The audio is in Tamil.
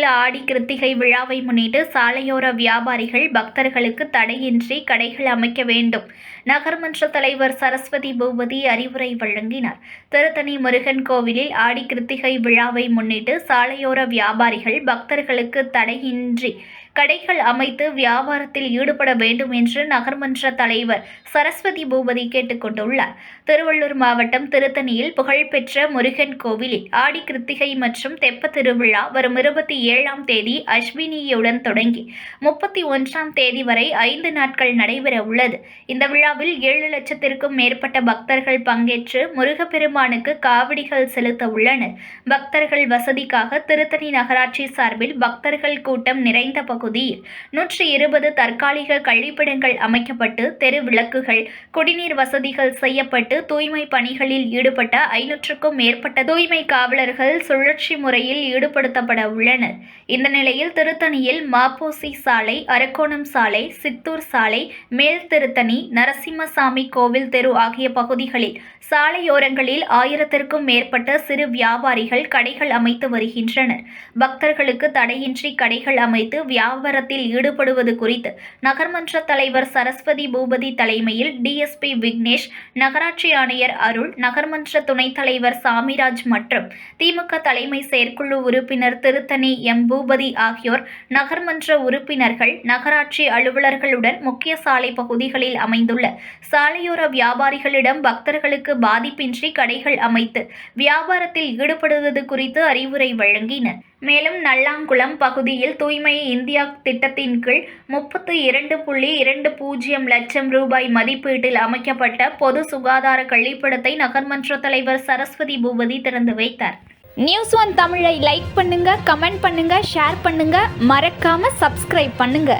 ஆடி கிருத்திகை விழாவை முன்னிட்டு சாலையோர வியாபாரிகள் பக்தர்களுக்கு தடையின்றி கடைகள் அமைக்க வேண்டும். நகர்மன்ற தலைவர் சரஸ்வதி பூபதி அறிவுரை வழங்கினார். திருத்தணி முருகன் கோவிலில் ஆடி கிருத்திகை விழாவை முன்னிட்டு சாலையோர வியாபாரிகள் பக்தர்களுக்கு தடையின்றி கடைகள் அமைத்து வியாபாரத்தில் ஈடுபட வேண்டும் என்று நகர்மன்ற தலைவர் சரஸ்வதி பூபதி கேட்டுக்கொண்டுள்ளார். திருவள்ளூர் மாவட்டம் திருத்தணியில் புகழ்பெற்ற முருகன் கோவிலில் ஆடி கிருத்திகை மற்றும் தெப்ப திருவிழா வரும் இருபத்தி ஏழாம் தேதி அஸ்வினியுடன் தொடங்கி முப்பத்தி ஒன்றாம் தேதி வரை ஐந்து நாட்கள் நடைபெற உள்ளது. இந்த விழாவில் ஏழு லட்சத்திற்கும் மேற்பட்ட பக்தர்கள் பங்கேற்று முருகப்பெருமானுக்கு காவடிகள் செலுத்த உள்ளனர். பக்தர்கள் வசதிக்காக திருத்தணி நகராட்சி சார்பில் பக்தர்கள் கூட்டம் நிறைந்த பகுதி பகுதியில் நூற்றி இருபது தற்காலிக கழிப்பிடங்கள் அமைக்கப்பட்டு தெரு விளக்குகள் குடிநீர் வசதிகள் செய்யப்பட்டு தூய்மை பணிகளில் ஈடுபட்ட ஐநூற்றுக்கும் மேற்பட்ட தூய்மை காவலர்கள் சுழற்சி முறையில் ஈடுபடுத்தப்பட உள்ளனர். இந்த நிலையில் திருத்தணியில் மாப்போசி சாலை அரக்கோணம் சாலை சித்தூர் சாலை மேல் திருத்தணி நரசிம்மசாமி கோவில் தெரு ஆகிய பகுதிகளில் சாலையோரங்களில் ஆயிரத்திற்கும் மேற்பட்ட சிறு வியாபாரிகள் கடைகள் அமைத்து வருகின்றனர். பக்தர்களுக்கு தடையின்றி கடைகள் அமைத்து வியாபாரத்தில் ஈடுபடுவது குறித்து நகர்மன்ற தலைவர் சரஸ்வதி பூபதி தலைமையில் டிஎஸ்பி விக்னேஷ் நகராட்சி ஆணையர் அருள் நகர்மன்ற துணைத் தலைவர் சாமிராஜ் மற்றும் திமுக தலைமை செயற்குழு உறுப்பினர் திருத்தணி எம். பூபதி ஆகியோர் நகர்மன்ற உறுப்பினர்கள் நகராட்சி அலுவலர்களுடன் முக்கிய சாலை பகுதிகளில் அமைந்துள்ள சாலையோர வியாபாரிகளிடம் பக்தர்களுக்கு பாதிப்பின்றி கடைகள் அமைத்து வியாபாரத்தில் ஈடுபடுவது குறித்து அறிவுரை வழங்கினர். மேலும் நல்லாங்குளம் பகுதியில் தூய்மை இந்தியா திட்டத்தின் கீழ் முப்பத்து இரண்டு புள்ளி இரண்டு பூஜ்ஜியம் லட்சம் ரூபாய் மதிப்பீட்டில் அமைக்கப்பட்ட பொது சுகாதார கழிப்பிடத்தை நகர்மன்ற தலைவர் சரஸ்வதி பூபதி திறந்து வைத்தார். நியூஸ் ஒன் தமிழை லைக் பண்ணுங்க கமெண்ட் பண்ணுங்க ஷேர் பண்ணுங்க. மறக்காம சப்ஸ்கிரைப் பண்ணுங்க.